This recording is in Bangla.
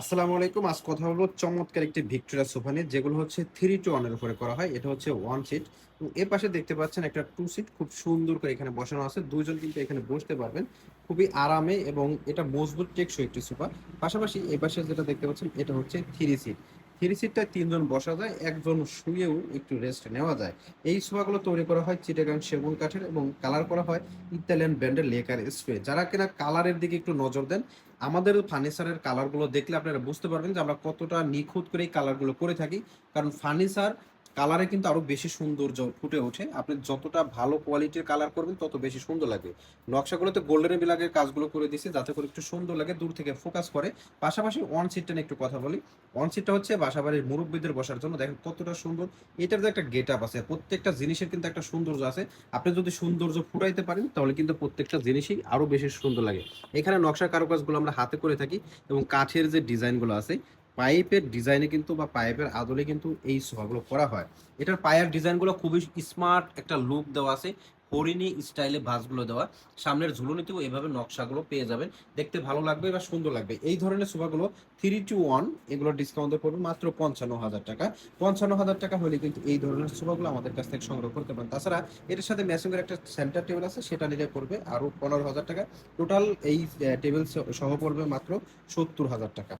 আসসালামু আলাইকুম। আজ কথা বলব চমৎকার একটি ভিক্টোরিয়া সোফা নিয়ে, যেগুলো হচ্ছে থ্রি টু ওয়ানের উপরে করা হয়। এটা হচ্ছে ওয়ান সিট এবং এ পাশে দেখতে পাচ্ছেন একটা টু সিট খুব সুন্দর করে এখানে বসানো আছে। দুজন কিন্তু এখানে বসতে পারবেন। খুবই আরামে এবং এটা মজবুত টেকসই একটি সোফা। পাশাপাশি এ পাশে যেটা দেখতে পাচ্ছেন, এটা হচ্ছে থ্রি সিট থ্রি সিটটায় তিনজন বসা যায়, একজন শুয়েও একটু রেস্ট নেওয়া যায়। এই সোফাগুলো তৈরি করা হয় চিটাগাং সেগুন কাঠের এবং কালার করা হয় ইতালিয়ান ব্র্যান্ডের লেকার স্প্রে। যারা কিনা কালারের দিকে একটু নজর দেন, আমাদের ফার্নিচারের কালারগুলো দেখলে আপনারা বুঝতে পারবেন যে আমরা কতটা নিখুঁত করে এই কালারগুলো করে থাকি। কারণ ফার্নিচার কালারে কিন্তু আরও বেশি সৌন্দর্য ফুটে ওঠে। আপনি যতটা ভালো কোয়ালিটির কালার করবেন, তত বেশি সুন্দর লাগে নকশাগুলোতে গোল্ডেন বিলাগের কাজগুলো করে দিয়েছে যাতে করে একটু সুন্দর লাগে, দূর থেকে ফোকাস করে। পাশাপাশি ওয়ান সিটটা নিয়ে একটু কথা বলি। ওয়ান সিটটা হচ্ছে বাসাবাড়ির মুরব্বীদের বসার জন্য। দেখেন কতটা সুন্দর। এটার যে একটা গেট আপ আছে, প্রত্যেকটা জিনিসের কিন্তু একটা সৌন্দর্য আছে। আপনি যদি সৌন্দর্য ফুটাইতে পারেন, তাহলে কিন্তু প্রত্যেকটা জিনিসই আরও বেশি সুন্দর লাগে। এখানে নকশা কারুকাজগুলো আমরা হাতে করে থাকি এবং কাঠের যে ডিজাইনগুলো আছে পাইপের ডিজাইনে কিন্তু বা পাইপের আদলে কিন্তু এই সোফাগুলো করা হয়। এটার পায়ের ডিজাইনগুলো খুবই স্মার্ট একটা লুক দেওয়া আছে, হরিণী স্টাইলে ভাঁজগুলো দেওয়া। সামনের ঝুলনিতেও এভাবে নকশাগুলো পেয়ে যাবেন। দেখতে ভালো লাগবে বা সুন্দর লাগবে। এই ধরনের সোফাগুলো থ্রি টু ওয়ান এগুলো ডিসকাউন্টে পড়বে মাত্র পঞ্চান্ন হাজার টাকা। পঞ্চান্ন হাজার টাকা হলে কিন্তু এই ধরনের সোফাগুলো আমাদের কাছ থেকে সংগ্রহ করতে পারেন। তাছাড়া এটার সাথে ম্যাচিংয়ের একটা সেন্টার টেবিল আছে, সেটা নিলে পড়বে আরও পনেরো হাজার টাকা। টোটাল এই টেবিল সহ পড়বে মাত্র সত্তর হাজার টাকা।